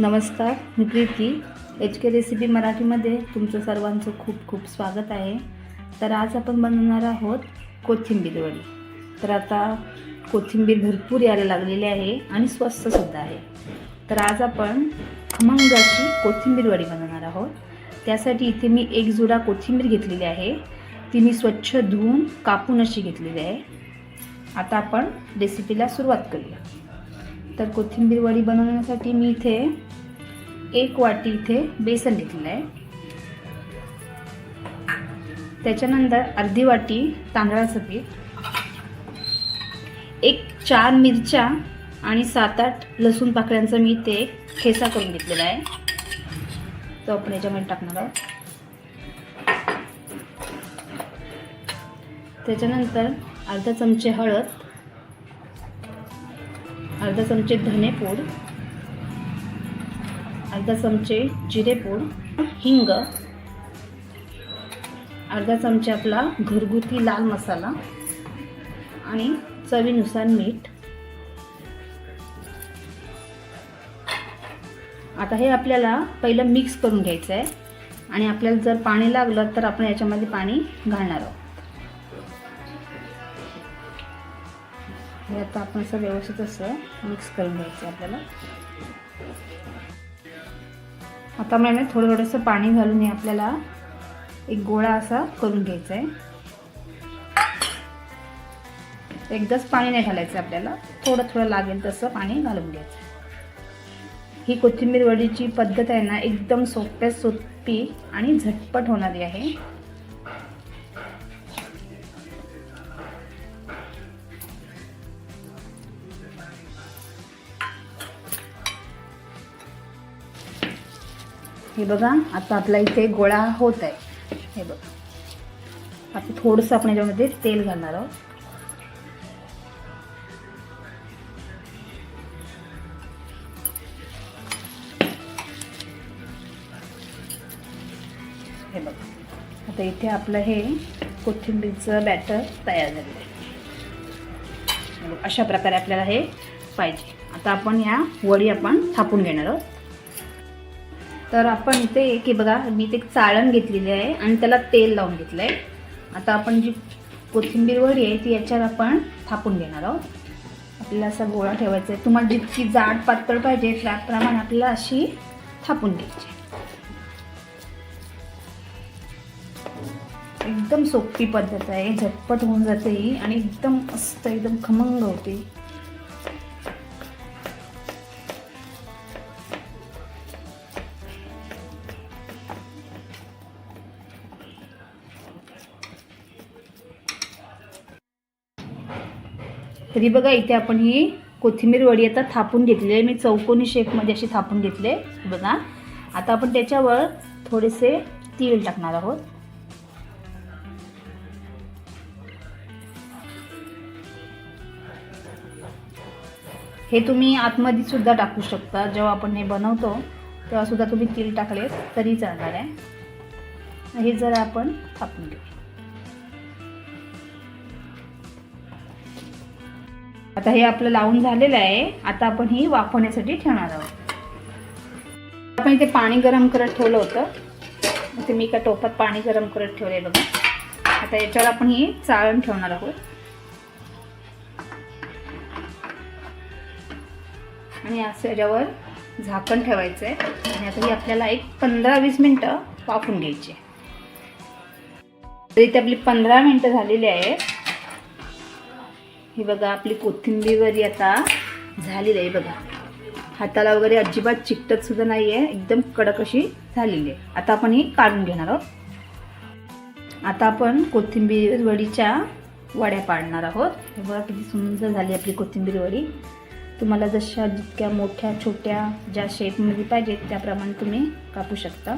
नमस्कार मी Preeti. H K recipe मराठीमध्ये तुमचं सर्वांचं खूप खूप स्वागत आहे. तर आज आपण बनवणार आहोत कोथिंबीर वडी. तर आता कोथिंबीर भरपूर यायला लागलेली आहे आणि स्वस्तसुद्धा आहे. तर आज आपण खमंगाची कोथिंबीरवडी कोथिंबीर वडी बनवणार आहोत. त्यासाठी इथे मी एक जुडा कोथिंबीर घेतलेली आहे. ती मी स्वच्छ धुवून कापून अशी घेतलेली आहे. आता आपण रेसिपीला सुरुवात करूया. तर कोथिंबीर वडी बनवण्यासाठी मी इथे एक वाटी इथे बेसन घेतलेलं आहे त्याच्यानंतर अर्धी वाटी तांदळाचं पीठ एक चार मिरच्या आणि सात आठ लसूण पाकळ्यांचा मी इथे ठेसा करून घेतलेला आहे. तो आपण याच्यामध्ये टाकणार आहोत. त्याच्यानंतर अर्धा चमचे हळद अर्धा चमचे धनेपूड अर्धा चमचे जिरेपूड हिंग अर्धा चमचे आपला घरगुती लाल मसाला आणि चवीनुसार मीठ. आता हे आपल्याला पहिलं मिक्स करून घ्यायचं आहे आणि आपल्याला जर पाणी लागलं तर आपण याच्यामध्ये पाणी घालणार आहोत. हे आता आपण असं व्यवस्थित असं मिक्स करून घ्यायचं आहे आपल्याला. आता मला थोडं थोडंसं पाणी घालून हे आपल्याला एक गोळा असा करून घ्यायचा आहे. एकदाच पाणी नाही घालायचं आपल्याला. थोडं थोडं लागेल तसं पाणी घालून घ्यायचं ही कोथिंबीर वडीची पद्धत आहे ना एकदम सोप्या सोपी आणि झटपट होणारी आहे. हे बघा आता आपला इथे गोळा होत आहे. हे बघा. आता थोडंसं आपण याच्यामध्ये तेल घालणार आहोत. हे बघा. आता इथे आपलं हे कोथिंबीरचं बॅटर तयार झालेलं आहे. अशा प्रकारे आपल्याला हे पाहिजे. आता आपण या वडी आपण थापून घेणार आहोत. तर आपण इथे की बघा मी ते चाळण घेतलेली आहे आणि त्याला तेल लावून घेतलं आहे आता आपण जी कोथिंबीर वडी आहे ती याच्यावर आपण थापून घेणार आहोत. आपल्याला असा गोळा ठेवायचा आहे. तुम्हाला जितकी जाड पातळ पाहिजे त्याप्रमाणे आपल्याला अशी थापून घ्यायची एकदम सोपी पद्धत आहे. झटपट होऊन जाते ही आणि एकदम मस्त एकदम खमंग होते तरी बघा इथे आपण ही कोथिंबीर वडी आता थापून घेतली आहे. मी चौकोनी शेपमध्ये अशी थापून घेतले बघा. आता आपण त्याच्यावर थोडेसे तीळ टाकणार आहोत. हे तुम्ही आतमध्ये सुद्धा टाकू शकता. जेव्हा आपण हे बनवतो तेव्हा सुद्धा तुम्ही तीळ टाकले तरी चालणार आहे. हे जरा आपण थापून घेऊ. आता हे आपलं लावून झालेलं आहे. आता आपण ही वाफवण्यासाठी ठेवणार आहोत. आपण इथे पाणी गरम करत ठेवलं होतं. इथे मी एका टोपात पाणी गरम करत ठेवले बघा. आता याच्यावर आपण ही चाळण ठेवणार आहोत. आणि असं याच्यावर झाकण ठेवायचं आहे आणि आता ही आपल्याला एक पंधरा वीस मिनटं वाफून घ्यायची तर इथे आपली पंधरा मिनटं झालेली आहेत. ही बघा आपली कोथिंबीरवरी आता झालेली आहे बघा. हाताला वगैरे अजिबात चिकटत सुद्धा नाही आहे एकदम कडक अशी झालेली आहे. आता आपण ही काढून घेणार आहोत. आता आपण कोथिंबीर वडीच्या वड्या पाडणार आहोत. हे बघा किती सुंदर झाली आपली कोथिंबीर वडी. तुम्हाला जशा जितक्या मोठ्या छोट्या ज्या शेपमध्ये पाहिजेत त्याप्रमाणे तुम्ही कापू शकता.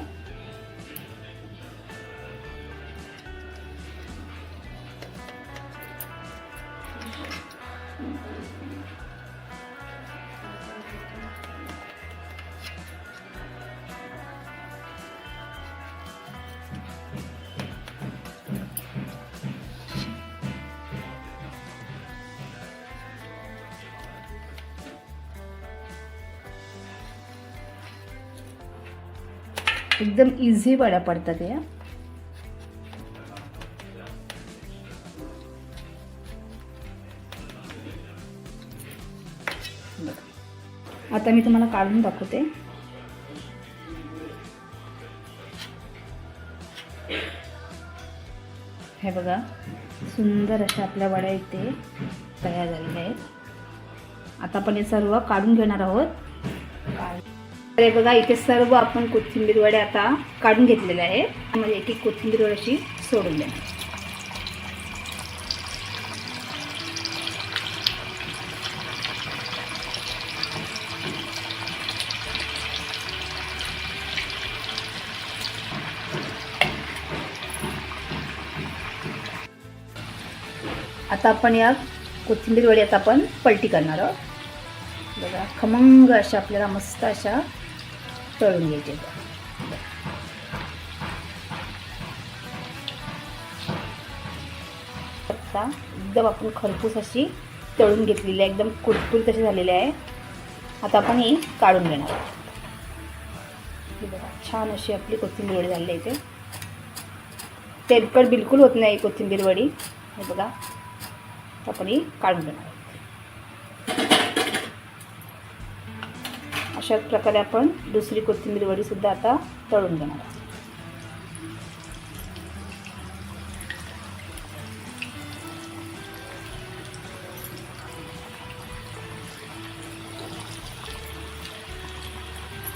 एकदम इझी वड्या पडतात या. बघा. आता मी तुम्हाला काढून दाखवते. हे बघा सुंदर अशा आपल्या वड्या इथे तयार झालेल्या आहेत. आता आपण हे सर्व काढून घेणार आहोत. तर हे बघा इथे सर्व आपण कोथिंबीर वड्या आता काढून घेतलेल्या आहेत. म्हणजे एक एक कोथिंबीर वड अशी सोडून देणार. आता आपण या कोथिंबीर वडी आता आपण पलटी करणार आहोत. बघा खमंग अशा आपल्याला मस्त अशा तळून घ्यायचे आता एकदम आपण खरपूस अशी तळून घेतलेली आहे. एकदम कुरकुरीत तशी झालेली आहे. आता आपण ही काढून घेणार आहोत. बघा छान अशी आपली कोथिंबीर वडी झालेली आहे इथे. तेलकट बिलकुल होत नाही कोथिंबीर वडी. हे बघा आपण ही काढून घेणार आहोत अशाच प्रकारे आपण दुसरी कोथिंबीर वडीसुद्धा आता तळून घेणार आहोत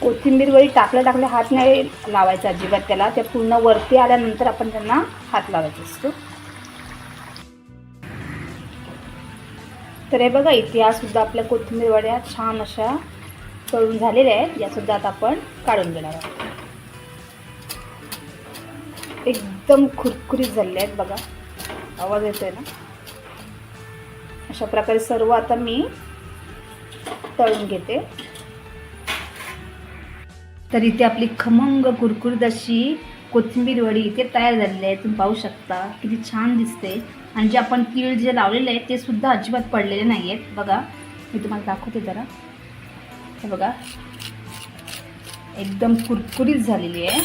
कोथिंबीर वडी टाकल्या टाकल्या हात नाही लावायचा अजिबात त्याला त्या पूर्ण वरती आल्यानंतर आपण त्यांना हात लावायचा असतो तर हे बघा इथे आपल्या कोथिंबीर वड्या छान अशा तळून झालेल्या आहेत. यासुद्धा आता आपण काढून घेणार आहोत. एकदम खुरखुरीत झालेल्या आहेत बघा. आवाज येतोय ना? अशा प्रकारे सर्व आता मी तळून घेते. तर इथे आपली खमंग कुरकुरीत अशी कोथिंबीर वडी इथे तयार झालेली आहे तुम्ही पाहू शकता. किती छान दिसते. आणि जे आपण तीळ जे लावलेले आहे ते सुद्धा अजिबात पडलेले नाही आहेत बघा मी तुम्हाला दाखवते जरा. हे बघा. एकदम कुरकुरीत झालेली आहे.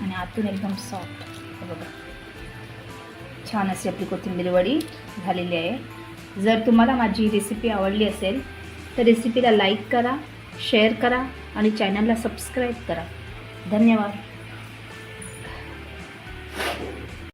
आणि आतून एकदम सॉफ्ट हे बघा. छान अशी आपली कोथिंबीर वडी झालेली आहे. जर तुम्हाला माझी रेसिपी आवडली असेल तर रेसिपीला लाईक करा शेअर करा आणि चॅनलला सबस्क्राईब करा. धन्यवाद.